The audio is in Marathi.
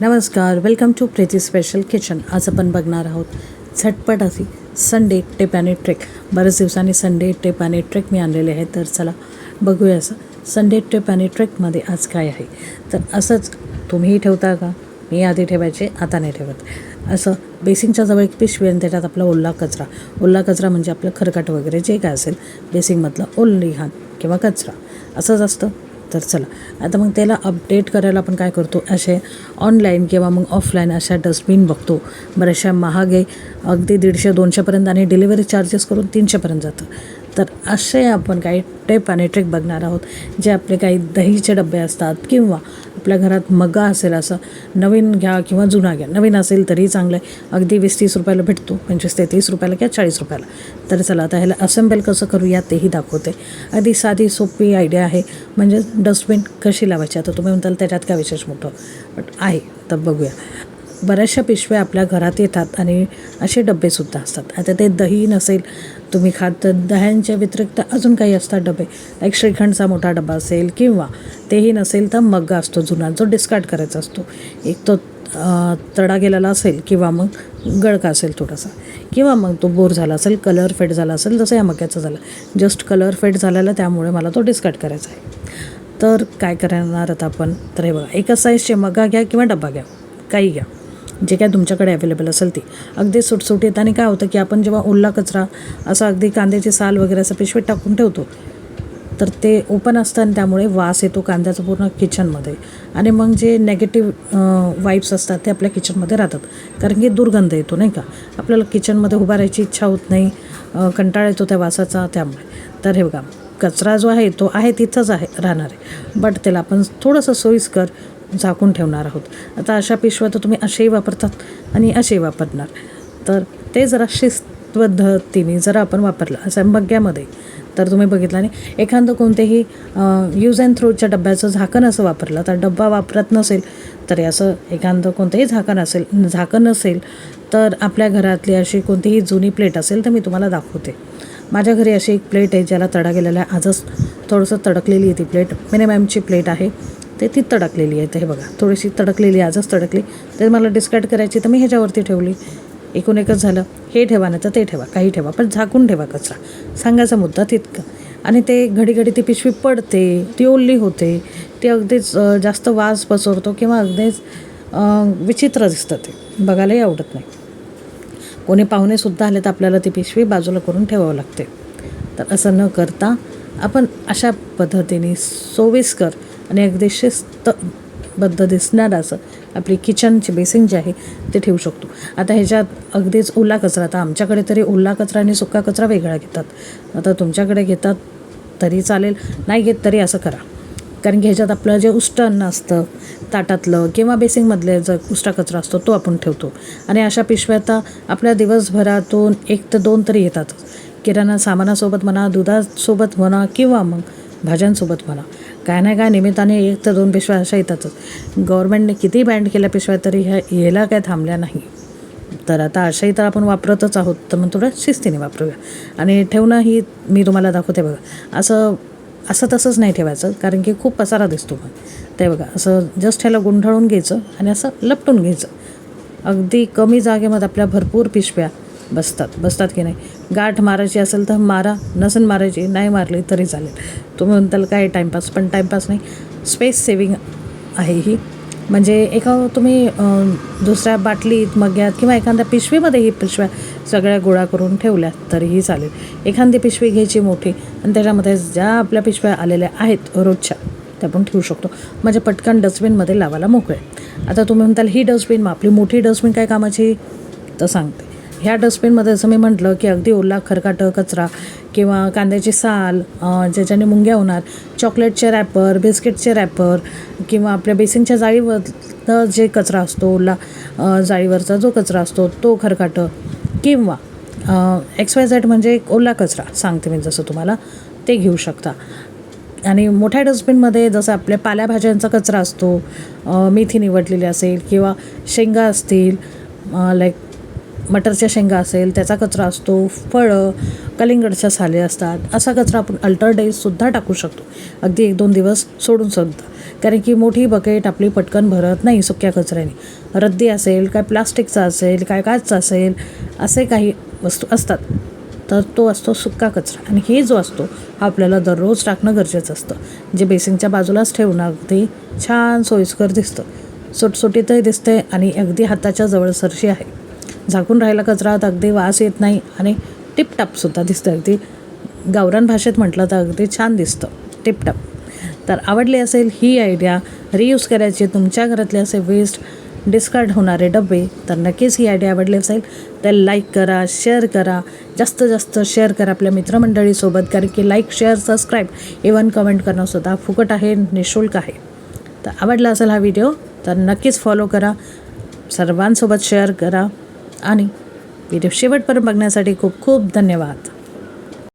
नमस्कार welcome to Preeti special kitchen आज आपण बघणार आहोत झटपट अशी संडे टेप आणि ट्रेक बऱ्याच दिवसांनी संडे टेप आणि ट्रेक मी आणलेले आहे तर चला बघूया असं संडे टेप आणि ट्रेकमध्ये आज काय आहे. तर असंच तुम्हीही ठेवता का? मी आधी ठेवायचे आता नाही ठेवत. असं बेसिंगच्या जवळ एक पिशवी आणि त्याच्यात आपला ओल्ला कचरा. ओल्ला कचरा म्हणजे आपलं खरकाट वगैरे जे काय असेल बेसिंगमधलं ओल्ली घाण किंवा कचरा. असंच असतं. तर चला. आता मग त्याला अपडेट करायला आपण काय करतो? असे ऑनलाईन किंवा मग ऑफलाईन अशा डस्टबिन बघतो. बऱ्याचशा महाग आहे. अगदी दीडशे दोनशेपर्यंत आणि डिलिव्हरी चार्जेस करून तीनशेपर्यंत जातं. तर असे आपण काही टेप आणि ट्रिक बघणार आहोत. जे आपले काही दहीचे डबे असतात किंवा आपल्या घरात मगा असेल असं नवीन घ्या किंवा जुना घ्या नवीन असेल तरी चांगलं आहे. अगदी वीस तीस रुपयाला भेटतो पंचवीस ते तीस रुपयाला किंवा चाळीस रुपयाला. तर चला आता ह्याला असेंबल कसं करूया तेही दाखवते. अगदी साधी सोपी आयडिया आहे. म्हणजे डस्टबिन कशी लावायची? आता तुम्ही म्हणताल त्याच्यात काय विशेष मोठं? बट आहे. तर बघूया. बऱ्याचशा पिशव्या आपल्या घरात येतात आणि असे डबेसुद्धा असतात. आता ते दही नसेल तुम्ही खात दह्यांच्या व्यतिरिक्त अजून काही असतात डबे. लाईक श्रीखंडचा मोठा डबा असेल किंवा तेही नसेल तर मग्गा असतो जुना जो डिस्कार्ड करायचा असतो. एक तो तडा गेलेला असेल किंवा मग गळका असेल थोडासा. किंवा मग तो बोर झाला असेल कलर फेड झाला असेल जसं या मक्याचं झालं. जस्ट कलर फेड झालेला त्यामुळे मला तो डिस्कार्ड करायचा आहे. तर काय करणार आता आपण? तर हे बघा एका साईजचे मगा घ्या किंवा डबा घ्या. काही घ्या. जे काय तुमच्याकडे अवेलेबल असेल ती. अगदी सुटसुटीत आणि काय होतं की आपण जेव्हा ओला कचरा असा अगदी कांद्याची साल वगैरे असं पिशवीत टाकून ठेवतो तर ते ओपन असतं आणि त्यामुळे वास येतो कांद्याचा पूर्ण किचनमध्ये आणि मग जे नेगेटिव्ह वाईब्स असतात ते आपल्या किचनमध्ये राहतात. कारण की दुर्गंध येतो नाही का? आपल्याला किचनमध्ये उभा राहायची इच्छा होत नाही. कंटाळा येतो त्या वासाचा त्यामुळे. तर हे बघा कचरा जो आहे तो आहे तिथंच आहे राहणार आहे. बट त्याला आपण थोडंसं सोयीस्कर झाकून ठेवणार आहोत. आता अशा पिशव्या तर तुम्ही असेही वापरतात आणि असेही वापरणार. तर ते जरा शिस्त पद्धतीने जर आपण वापरलं असं बग्यामध्ये तर तुम्ही बघितलं आणि एखादं कोणतेही यूज अँड थ्रोच्या डब्याचं झाकण असं वापरलं तर डब्बा वापरत नसेल तरी असं एखादं कोणतंही झाकण असेल झाकण नसेल तर आपल्या घरातली अशी कोणतीही जुनी प्लेट असेल तर मी तुम्हाला दाखवते. माझ्या घरी अशी एक प्लेट आहे ज्याला तडा गेलेला आहे. आजच थोडंसं तडकलेली आहे ती प्लेट. मिनिमॅमची प्लेट आहे. ते ती तडकलेली आहे. तर हे बघा थोडीशी तडकलेली आजच तडकली. तर मला डिस्कार्ड करायची तर मी ह्याच्यावरती ठेवली. एकूण एकच झालं. हे ठेवा नाही तर ते ठेवा काही ठेवा पण झाकून ठेवा कचरा. सांगायचा मुद्दा तितका. आणि ते घडी घडी ती पिशवी पडते ती ओल्ली होते ती अगदीच जास्त वास पसरतो किंवा अगदीच विचित्र दिसतं ते. बघायलाही आवडत नाही. कोणी पाहुणेसुद्धा आले तर आपल्याला ती पिशवी बाजूला करून ठेवावं लागते. तर असं न करता आपण अशा पद्धतीने सोयीस्कर आणि अगदी शिस्तबद्ध दिसणारं असं आपली किचनची बेसिंग जे आहे ते ठेवू शकतो. आता ह्याच्यात अगदीच ओला कचरा आता आमच्याकडे तरी ओला कचरा आणि सुका कचरा वेगळा घेतात. आता तुमच्याकडे घेतात तरी चालेल नाही घेत तरी असं करा. कारण की ह्याच्यात आपलं जे उष्ट अन्न असतं ताटातलं किंवा बेसिंगमधले जर उष्टा कचरा असतो तो आपण ठेवतो. आणि अशा पिशव्या आता आपल्या दिवसभरातून एक तर दोन तरी येतातच किराणा सामानासोबत म्हणा दुधासोबत म्हणा किंवा मग भाज्यांसोबत म्हणा. काय नाही काय निमित्ताने एक तर दोन पिशव्या अशा येतातच. गव्हर्नमेंटने किती बँड केल्या पिशव्या तरी ह्या यायला काय थांबल्या नाही. तर आता अशाही तर आपण वापरतच आहोत तर मग थोडं शिस्तीने वापरूया. आणि ठेवणं ही मी तुम्हाला दाखवते बघा. असं असं तसंच नाही ठेवायचं कारण की खूप पसारा दिसतो मग ते बघा असं जस्ट ह्याला गुंढाळून घ्यायचं आणि असं लपटून घ्यायचं. अगदी कमी जागेमध्ये आपल्या भरपूर पिशव्या बसतात. बसतात की नाही? गाठ मारायची असेल तर मारा. नसेल मारायची नाही मारली तरी चालेल. तुम्ही म्हणताल काय टाईमपास पण टाईमपास नाही. स्पेस सेविंग आहे ही. म्हणजे एका तुम्ही दुसऱ्या बाटलीत मग्यात किंवा एखाद्या पिशवीमध्ये ही पिशव्या सगळ्या गोळा करून ठेवल्या तरीही चालेल. एखादी पिशवी घ्यायची मोठी आणि त्याच्यामध्ये ज्या आपल्या पिशव्या आलेल्या आहेत रोजच्या त्या आपण ठेवू शकतो. म्हणजे पटकन डस्टबिनमध्ये लावायला मोकळे. आता तुम्ही म्हणताल ही डस्टबिन मग आपली मोठी डस्टबिन काय कामाची? तर सांगते. ह्या डस्टबिनमध्ये जसं मी म्हटलं की अगदी ओला खरकाटं कचरा किंवा कांद्याची साल ज्याच्याने मुंग्या होणार चॉकलेटचे रॅपर बिस्किटचे रॅपर किंवा आपल्या बेसिनच्या जाळीवर जे कचरा असतो ओला जाळीवरचा जो कचरा असतो तो खरकाटं किंवा एक्स वाय झेड म्हणजे एक ओला कचरा सांगते मी जसं तुम्हाला ते घेऊ शकता. आणि मोठ्या डस्टबिनमध्ये जसं आपल्या पाल्याभाज्यांचा कचरा असतो मेथी निवडलेली असेल किंवा शेंगा असतील लाईक मटरच्या शेंगा असेल त्याचा कचरा असतो फळं कलिंगडच्या साले असतात असा कचरा आपण अल्टर डेजसुद्धा टाकू शकतो. अगदी एक दोन दिवस सोडून सुद्धा. कारण की मोठी बकेट आपली पटकन भरत नाही सुक्या कचऱ्याने. रद्दी असेल काय प्लास्टिकचा असेल काय काचचा असेल असे काही वस्तू असतात. तर तो असतो सुक्का कचरा. आणि हे जो असतो हा आपल्याला दररोज टाकणं गरजेचं असतं. जे बेसिंगच्या बाजूलाच ठेवणं अगदी छान सोयीस्कर दिसतं. सुटसुटीतही दिसते आणि अगदी हाताच्या जवळ सरशी आहे. झाकून राहिला कचरा तर अगदी वास येत नाही आणि टिपटापसुद्धा दिसतं अगदी गावरान भाषेत म्हटलं तर अगदी छान दिसतं. टिपटप. तर आवडली असेल ही आयडिया रियूज करायची तुमच्या घरातले असे वेस्ट डिस्कार्ड होणारे डबे तर नक्कीच ही आयडिया आवडली असेल. तर लाईक करा शेअर करा जास्त जास्त शेअर करा आपल्या मित्रमंडळीसोबत कारण की like share subscribe even comment करणं सुद्धा फुकट आहे निशुल्क आहे. तर आवडला असेल हा व्हिडिओ तर नक्कीच फॉलो करा. सर्वांसोबत शेअर करा. आणि व्हिडिओ शेवटपर्यंत बघण्यासाठी खूप खूप धन्यवाद.